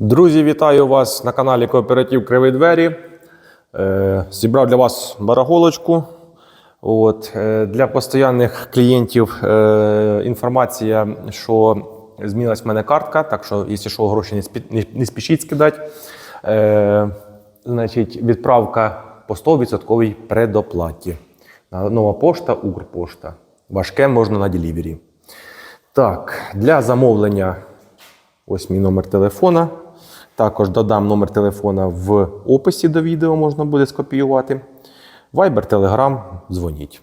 Друзі, вітаю вас на каналі Кооператив Криві Двері. Е, зібрав для вас барахолочку. От, е, для постійних клієнтів е, інформація, що змінилась в мене картка, так що, якщо що, гроші не, спі, не, не спішіть скидати. Значить, відправка по 100% предоплаті. Нова пошта, Укрпошта. Важке можна на делівері. Так, для замовлення Ось мій номер телефона. Також додам номер телефона в описі до відео, можна буде скопіювати. Viber, Telegram, дзвоніть.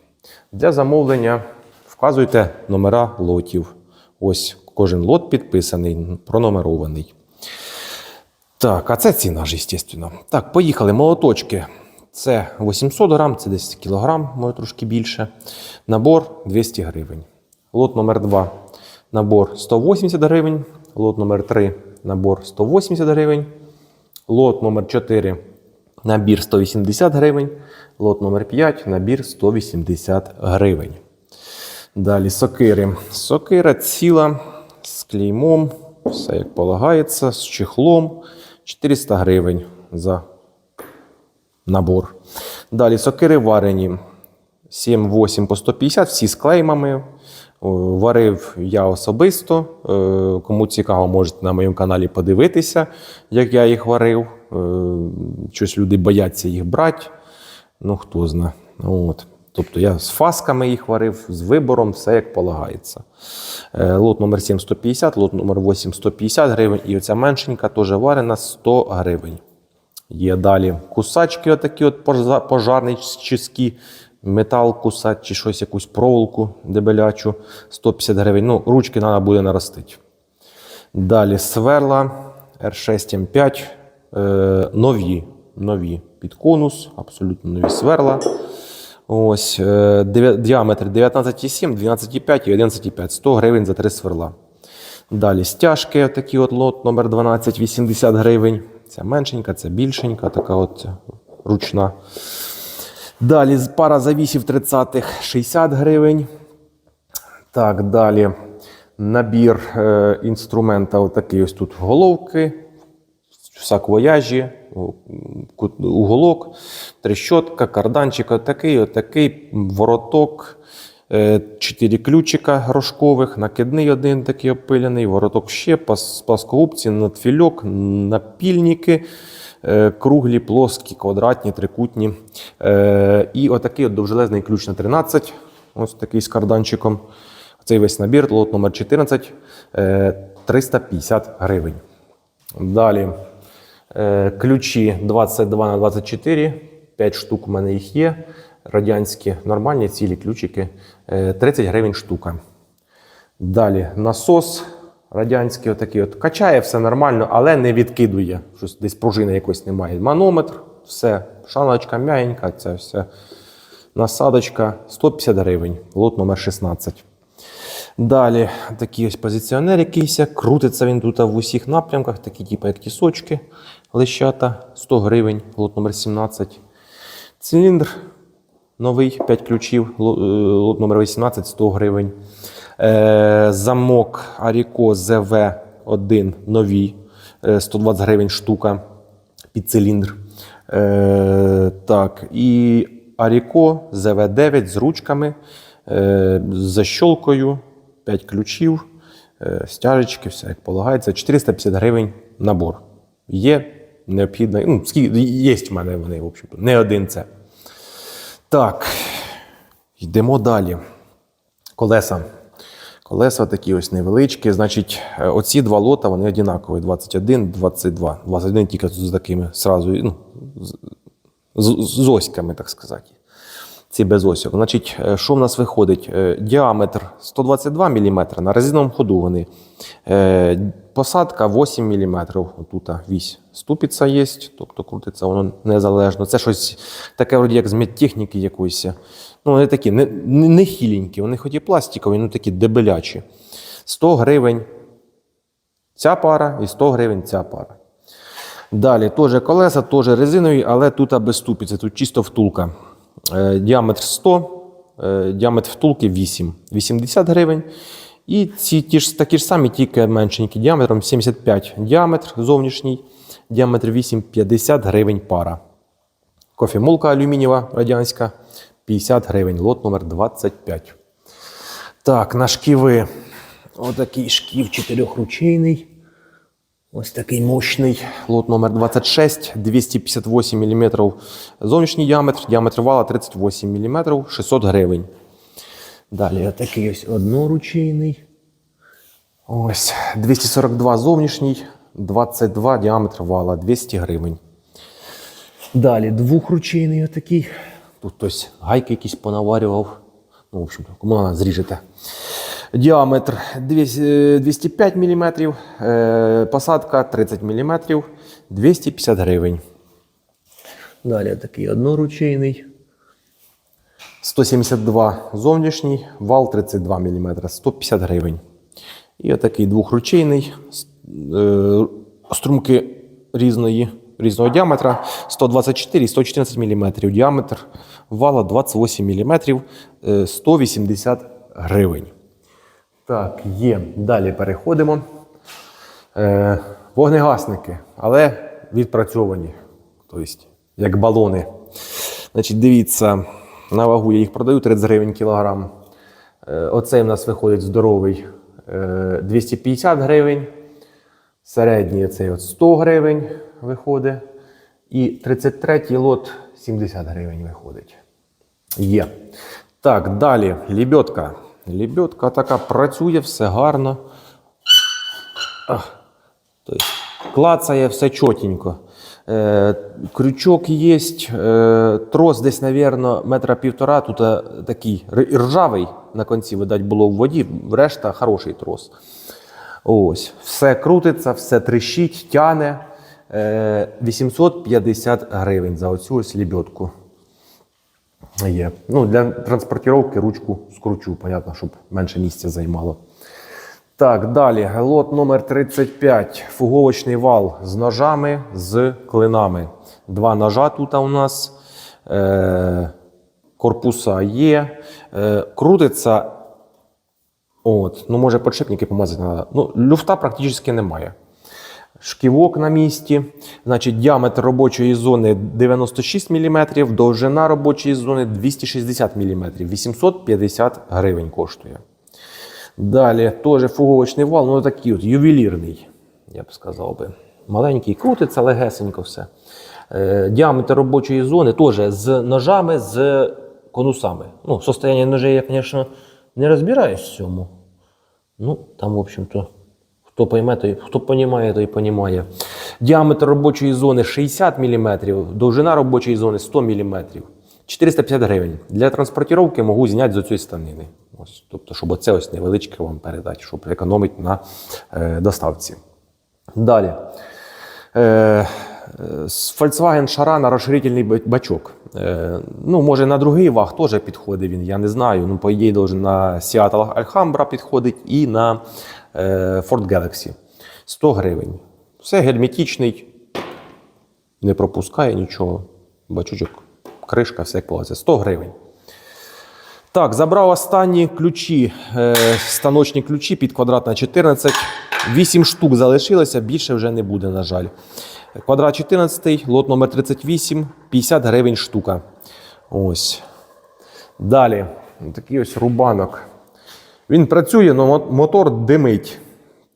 Для замовлення вказуйте номера лотів. Ось кожен лот підписаний, пронумерований. Так, а це ціна ж, звісно. Так, поїхали. Молоточки. Це 800 грам, це десь кілограм, може трошки більше. Набор 200 гривень. Лот номер 2 набор 180 гривень. Лот номер 3 набор 180 гривень. Лот номер 4 набір 180 гривень. Лот номер 5 набір 180 гривень. Далі сокири. Сокира ціла з клеймом, все як полагається, з чехлом 400 гривень за набор. Далі сокири варені 7-8 по 150, всі з клеймами. О, Варив я особисто. Е, Кому цікаво, можете на моєму каналі подивитися, як я їх варив. Е, Щось люди бояться їх брати. Ну, хто зна. От. Тобто я з фасками їх варив, з вибором, все як полагається. Е, Лот номер 7 150, лот номер 8 150 гривень. І оця меншенька теж варена 100 гривень. Є далі кусачки, отакі от пожа- пожарничські, метал кусати чи щось, якусь проволоку дебелячу, 150 гривень. Ну, ручки треба буде наростити. Далі сверла R6 M5, е, нові, нові під конус, абсолютно нові сверла. Ось, е, діаметр 19,7, 12,5 і 11,5. 100 гривень за три сверла. Далі стяжки, такий от лот номер 12, 80 гривень. Ця меншенька, ця більшенька, така от ручна. Далі пара завісів 30-х 60 гривень. Так, далі набір е, інструмента, отакий ось тут головки, саквояжі, уголок, трещотка, карданчик, отакий, отакий, вороток, е, чотири ключика рожкових, накидний один такий опилений, вороток ще, пласкогубці, надфільок, напільники, круглі, плоскі, квадратні, трикутні. Е, І отакий от довжелезний ключ на 13, ось такий з карданчиком. Цей весь набір, лот номер 14, е, 350 гривень. Далі е, ключі 22 на 24, 5 штук у мене їх є. Радянські, нормальні цілі ключики, е, 30 гривень штука. Далі насос радянський, отакий от качає все нормально, але не відкидує. Щось десь пружини якось немає. Манометр, все, шаночка м'ягенька, це все. Насадочка 150 гривень, лот номер 16. Далі такий ось позиціонер якийсь, крутиться він тут в усіх напрямках, такі типу, як тісочки, лещата, 100 гривень, лот номер 17. Циліндр новий, 5 ключів, е, лот номер 18, 100 гривень. Е, замок Аріко ЗВ1 нові, е, 120 гривень штука під циліндр. Е, так, і Аріко ЗВ9 з ручками, е, з защолкою, 5 ключів, стяжечки, все як полагається. 450 гривень набор. Є необхідно. Ну, є в мене вони, в общем, не один це. Так, йдемо далі. Колеса. Колеса такі ось невеличкі. Значить, е, оці два лота вони однакові: 21, 22. 21 тільки з такими сразу, ну, з, з, з оськами, так сказати. Ці без. Значить, е, що в нас виходить? Е, Діаметр 122 мм, на резиновому ходу вони. Е, Посадка 8 мм. Тут вісь ступиця є, тобто крутиться воно незалежно. Це щось таке, вроді як з медтехніки якоїсь. Ну, вони такі не, не хіленькі, вони хоч і пластикові, ну такі дебелячі. 100 гривень ця пара і 100 гривень ця пара. Далі теж колеса, теж резинові, але тут без ступиці, тут чисто втулка. Е, діаметр 100, е, діаметр втулки 8. 80 гривень. І ці ті ж, такі ж самі, тільки меншенькі діаметром 75 діаметр зовнішній, діаметр 8,50 гривень пара. Кофемолка алюмінієва радянська 50 гривень, лот номер 25. Так, на шківи. Отакий шків чотирьохручейний. Ось такий мощний лот номер 26, 258 мм зовнішній діаметр, діаметр вала 38 мм, 600 гривень. Далі отакий ось одноручейний. Ось 242 зовнішній, 22 діаметр вала, 200 гривень. Далі двохручейний отакий. Тут хтось гайки якісь понаварював. Ну, в общем, кому вона зріжете. Діаметр 205 мм, е, посадка 30 мм, 250 гривень. Далі такий одноручейний. 172 зовнішній, вал 32 мм, 150 гривень. І отакий двохручейний, е, струмки різної, різного діаметра 124 і 114 мм. Діаметр вала 28 мм, е, 180 гривень. Так, є. Далі переходимо. Е, вогнегасники, але відпрацьовані. Тобто, як балони. Значить, дивіться, на вагу я їх продаю 30 гривень кілограм. Е, оцей в нас виходить здоровий е, 250 гривень. Середній цей от 100 гривень виходить. І 33 лот 70 гривень виходить. Є. Так, далі лібьотка. Лібьотка така працює, все гарно. Тобто, клацає все чотенько. Е, крючок є, е, трос десь, мабуть, метра півтора. Тут е, такий ржавий на конці, видать, було в воді, решта хороший трос. Ось, все крутиться, все трещить, тяне. Е, 850 гривень за оцю ось лебедку. Є. Ну, для транспортировки ручку скручу, понятно, щоб менше місця займало. Так, далі. Лот номер 35. Фуговочний вал з ножами, з клинами. Два ножа тут у нас. Е, корпуса є. Е, крутиться. От, ну, може, подшипники помазати треба. Ну, люфта практично немає. Шківок на місці. Значить, діаметр робочої зони 96 мм, довжина робочої зони 260 мм. 850 гривень коштує. Далі теж фуговочний вал, ну такий от ювелірний, я б сказав би. Маленький, крутиться легесенько все. Е, діаметр робочої зони теж з ножами, з конусами. Ну, состояння ножей я, звісно, не розбираюсь в цьому. Ну, там, в общем-то, хто пойме, той, хто понімає, той понімає. Діаметр робочої зони 60 мм, довжина робочої зони 100 мм. 450 гривень. Для транспортировки можу зняти з цієї станини. Ось, тобто, щоб оце ось невеличке вам передати, щоб економити на е, доставці. Далі. Е, е, Volkswagen Шарана розширительний ба- бачок. Е, ну, може, на другий ваг теж підходить він, я не знаю. Ну, по ідеї, на Seattle Alhambra підходить і на Ford Galaxy. 100 гривень. Все герметичний, не пропускає нічого. Бачочок, кришка, все як полагається. 100 гривень. Так, забрав останні ключі, е, станочні ключі під квадрат на 14. 8 штук залишилося, більше вже не буде, на жаль. Квадрат 14, лот номер 38, 50 гривень штука. Ось. Далі, такий ось рубанок. Він працює, але мотор димить.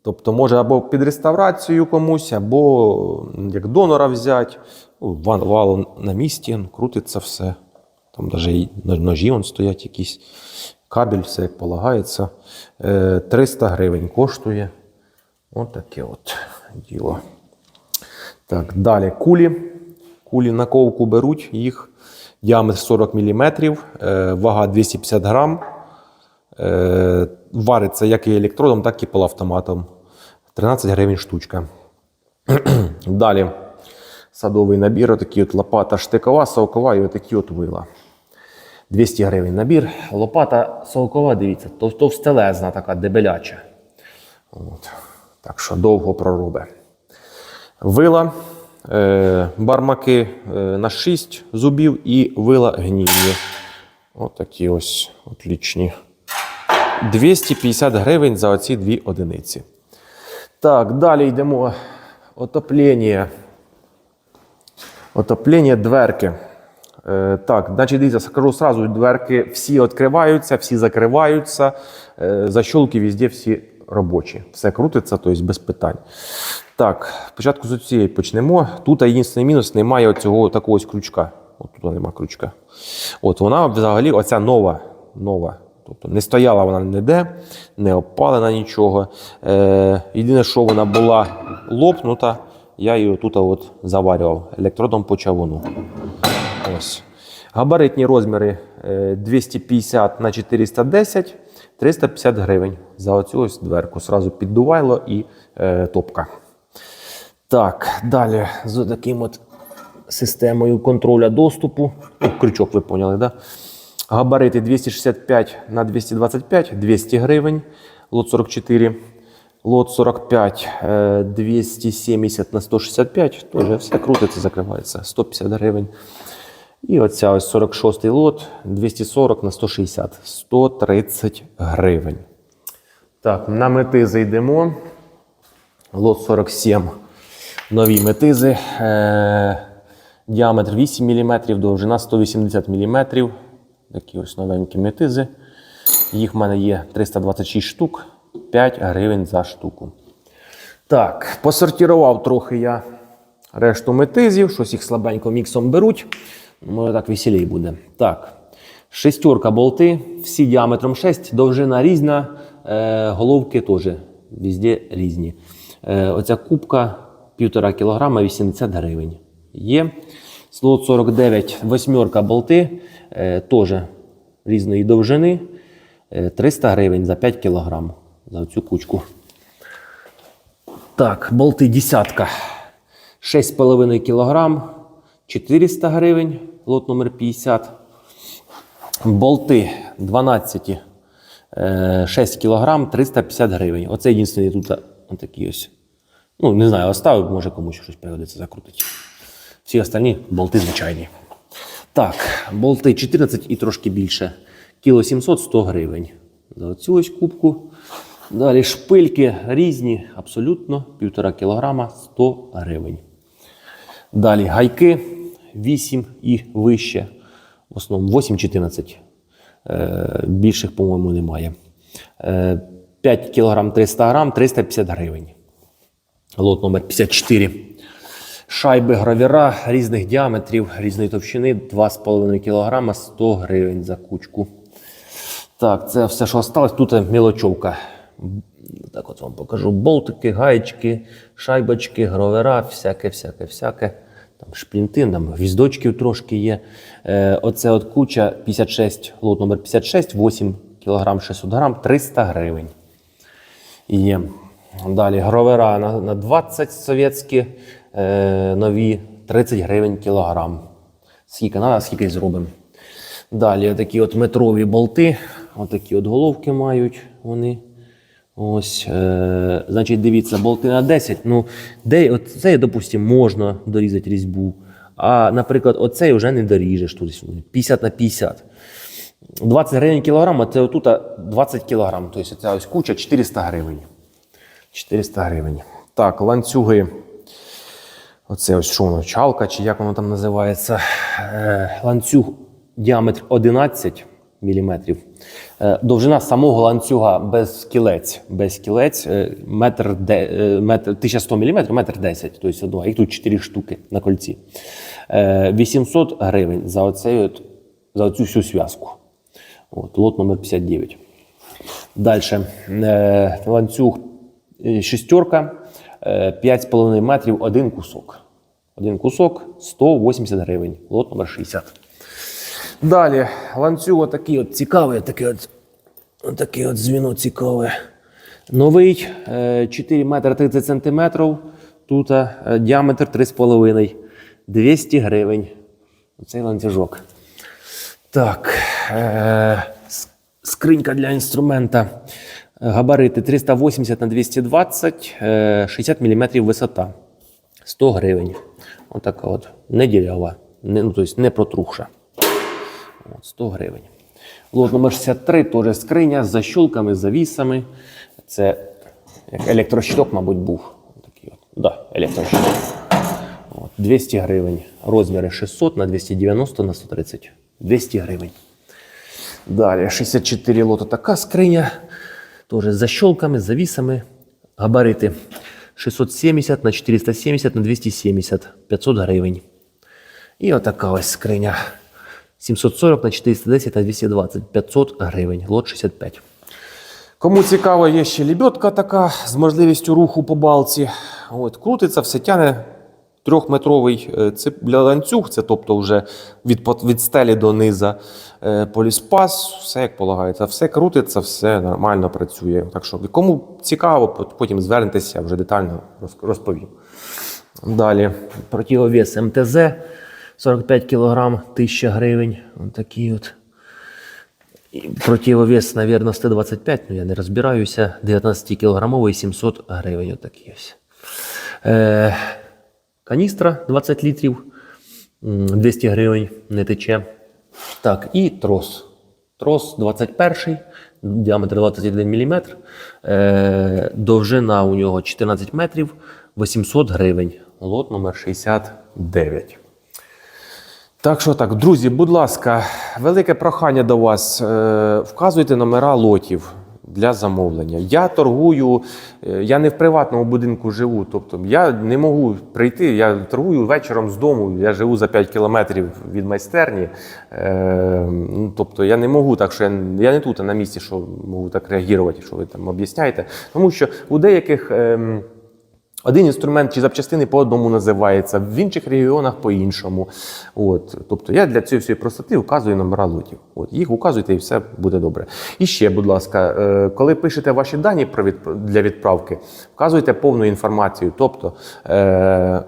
Тобто може або під реставрацію комусь, або як донора взяти. Ну, вал, на місці, ну, крутиться все. Там навіть ножі вон стоять якісь. Кабель, все як полагається. Е, 300 гривень коштує. От от діло. Так, далі кулі. Кулі на ковку беруть їх. Діаметр 40 мм, е, вага 250 грам. Е, вариться як і електродом, так і полуавтоматом. 13 гривень штучка. Далі садовий набір, отакі от лопата штикова, совкова і отакі от вила. 200 гривень набір. Лопата совкова, дивіться, тов- товстелезна така, дебеляча. От. Так що довго проробе. Вила, е, бармаки е, на 6 зубів і вила гнівні. От ось отлічні 250 гривень за оці дві одиниці. Так, далі йдемо. Отоплення. Отоплення дверки. Е, так, значить, дивіться, скажу сразу, дверки всі відкриваються, всі закриваються. Е, защолки везде всі робочі. Все крутиться, тобто без питань. Так, спочатку з цієї почнемо. Тут єдиний мінус немає оцього такого ось крючка. От тут немає крючка. От вона взагалі оця нова. нова. Тобто не стояла вона ніде, не опалена нічого. Е, єдине, що вона була лопнута, я її тут от заварював електродом по чавуну. Ось. Габаритні розміри е, 250 на 410, 350 гривень за оцю ось дверку. Сразу піддувайло і е, топка. Так, далі з таким от системою контроля доступу. Ну, крючок ви поняли, да? Габарити 265 на 225 200 гривень. Лот 44. Лот 45 е, 270 на 165. Теж все крутиться, закривається. 150 гривень. І оця ось 46 лот 240 на 160. 130 гривень. Так, на мети зайдемо. Лот 47. Нові метизи. Е, діаметр 8 мм, довжина 180 мм. Такі ось новенькі метизи. Їх в мене є 326 штук, 5 гривень за штуку. Так, посортував трохи я решту метизів, щось їх слабенько міксом беруть. Може так веселій буде. Так, шестерка болти, всі діаметром 6, довжина різна, е, головки теж везде різні. Е, оця кубка 1,5 кг 80 гривень. Є. Слот 49, восьмерка болти, теж різної довжини. е, 300 гривень за 5 кг за цю кучку. Так, болти десятка. 6,5 кг, 400 гривень, лот номер 50. Болти 12, е, 6 кг, 350 гривень. Оце єдиний тут такий ось. Ну, не знаю, оставив, може комусь щось пригодиться закрутити. Всі остальні болти звичайні. Так, болти 14 і трошки більше. Кіло 700 100 гривень. За оцю ось кубку. Далі шпильки різні, абсолютно 1,5 кг 100 гривень. Далі гайки 8 і вище. В основному 8-14. Е, більших, по-моєму, немає. Е, 5 кг 300 грам 350 гривень. Лот номер 54. Шайби гравіра різних діаметрів, різної товщини 2,5 кг 100 гривень за кучку. Так, це все, що осталось. Тут мілочовка. Так от вам покажу. Болтики, гаєчки, шайбочки, гровера, всяке, всяке, всяке. Там шплінти, там гвіздочків трошки є. Е, оце от куча 56, лот номер 56, 8 кг 600 грам, 300 гривень. Є. Далі гровера на, на 20 совєтські, е, нові 30 гривень кілограм. Скільки треба, скільки зробимо. Далі такі от метрові болти, отакі от головки мають вони. Ось, е, значить, дивіться, болти на 10. Ну, де, от цей, допустимо, можна дорізати різьбу. А, наприклад, оцей вже не доріжеш. Тут 50 на 50. 20 гривень кілограм, а це отут 20 кілограм. Тобто ця ось куча 400 гривень. 400 гривень. Так, ланцюги. Оце ось що воно, чалка, чи як воно там називається. Е, ланцюг діаметр 11 мм. Е, довжина самого ланцюга без кілець. Без кілець е, метр, метр, 1100 мм, метр 10. Тобто одного. Їх тут 4 штуки на кольці. Е, 800 гривень за, оцей за оцю всю зв'язку. От, лот номер 59. Далі. Ланцюг шестерка, е, 5,5 метрів, один кусок. Один кусок 180 гривень. Лот номер 60. Далі ланцюг отакий от цікавий, такий от, отакий от звіно цікаве. Новий е, 4 метри 30 сантиметрів. Тут е, діаметр 3,5. 200 гривень. Оцей ланцюжок. Так. Е, скринька для інструмента. Габарити 380 на 220, е, 60 мм висота. 100 гривень. Отака от. Не дірява. Не, ну, тобто не протрухша. От, 100 гривень. Лот номер 63, теж скриня з защолками, завісами. Це як електрощиток, мабуть, був. Такий от. Да, електрощиток. От, 200 гривень. Розміри 600 на 290 на 130. 200 гривень. Далі 64 лота така скриня. Теж з защолками, з завісами. Габарити 670 на 470 на 270. 500 гривень. І отака ось скриня. 740 на 410 на 220. 500 гривень. Лот 65. Кому цікаво, є ще лебедка така з можливістю руху по балці. От, крутиться, все тяне. Трьохметровий е, ланцюг, це тобто вже від, від стелі до низа е, поліспас, все як полагається, все крутиться, все нормально працює. Так що, кому цікаво, потім звернетеся, вже детально розповім. Далі противовес МТЗ 45 кг, 1000 гривень. Ось такий от. Противовес, наверное, 125, ну я не розбираюся. 19-кілограмовий 700 гривень. Отакий ось. Е, каністра 20 літрів, 200 гривень, не тече. Так, і трос. Трос 21, діаметр 21 мм. Е, довжина у нього 14 метрів, 800 гривень. Лот номер 69. Так що так, друзі, будь ласка, велике прохання до вас. е, Вказуйте номера лотів для замовлення. Я торгую, е, я не в приватному будинку живу. Тобто я не можу прийти. Я торгую вечором з дому. Я живу за 5 кілометрів від майстерні. Е, ну, тобто я не можу так, що я, я не тут а на місці, що можу так реагувати, що ви там об'ясняєте. Тому що у деяких. ем, один інструмент чи запчастини по одному називається, в інших регіонах по-іншому. От. Тобто я для цієї всієї простоти вказую номера лотів. От. Їх указуйте і все буде добре. І ще, будь ласка, е, коли пишете ваші дані для відправки, вказуйте повну інформацію. Тобто, е,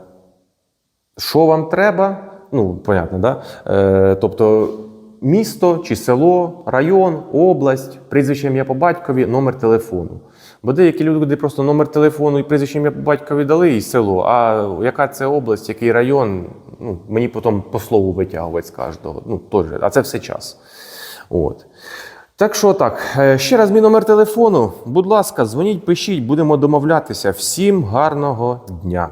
що вам треба, ну, понятно, да? Е, тобто місто чи село, район, область, прізвище ім'я по батькові, номер телефону. Бо деякі люди просто номер телефону і прізвище ім'я батькові дали і село. А яка це область, який район, ну, мені потім по слову витягувати з кожного. Ну, теж, а це все час. От. Так що так, е, ще раз мій номер телефону. Будь ласка, дзвоніть, пишіть, будемо домовлятися. Всім гарного дня!